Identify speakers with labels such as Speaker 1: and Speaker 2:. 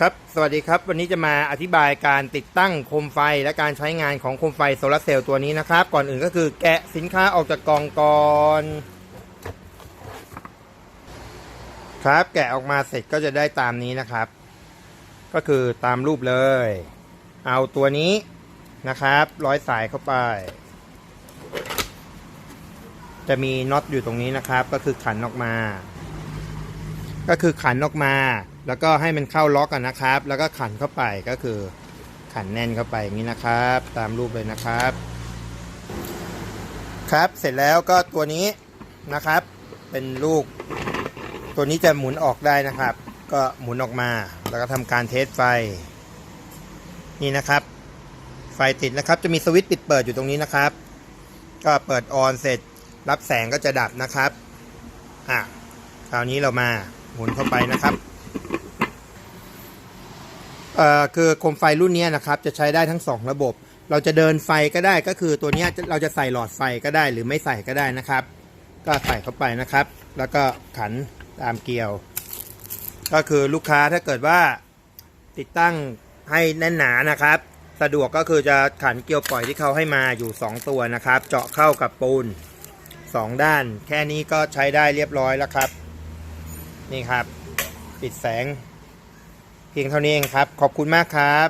Speaker 1: ครับ สวัสดีครับ วันนี้จะมาอธิบายการติดตั้งโคมไฟและการใช้งานของโคมไฟโซลาเซลล์ตัวนี้นะครับ ก่อนอื่นก็คือแกะสินค้าออกจากกล่องก่อน ครับ แกะออกมาเสร็จก็จะได้ตามนี้นะครับ ก็คือตามรูปเลย เอาตัวนี้นะครับ ร้อยสายเข้าไป จะมีน็อตอยู่ตรงนี้นะครับ ก็คือขันออกมา ก็คือขันออกมา แล้วก็ให้มันเข้าล็อกกันนะครับ แล้วก็ขันเข้าไปก็คือขันแน่นเข้าไปอย่างนี้นะครับ ตามรูปเลยนะครับ ครับเสร็จแล้วก็ตัวนี้นะครับ เป็นลูก ตัวนี้จะหมุนออกได้นะครับ ก็หมุนออกมา แล้วก็ทำการเทสไฟ นี่นะครับ ไฟติดนะครับ จะมีสวิตช์ปิดเปิดอยู่ตรงนี้นะครับ ก็เปิดออนเสร็จรับแสงก็จะดับนะครับอะคราวนี้เรามา หมุนเข้าไปนะครับเอ่อคือโคมไฟรุ่นนี้นะครับจะใช้ได้ทั้งสองระบบ เราจะเดินไฟก็ได้ก็คือตัวนี้เราจะใส่หลอดไฟก็ได้หรือไม่ใส่ก็ได้นะครับ ก็ใส่เข้าไปนะครับ แล้วก็ขันตามเกลียว ก็คือลูกค้าถ้าเกิดว่าติดตั้งให้แน่นหนานะครับ สะดวกก็คือจะขันเกลียวปล่อยที่เขาให้มาอยู่ 2 ตัวนะครับ เจาะเข้ากับปูน 2 ด้าน แค่นี้ก็ใช้ได้เรียบร้อยแล้วครับ นี่ครับ ปิดแสง เพียงเท่านี้เองครับ ขอบคุณมากครับ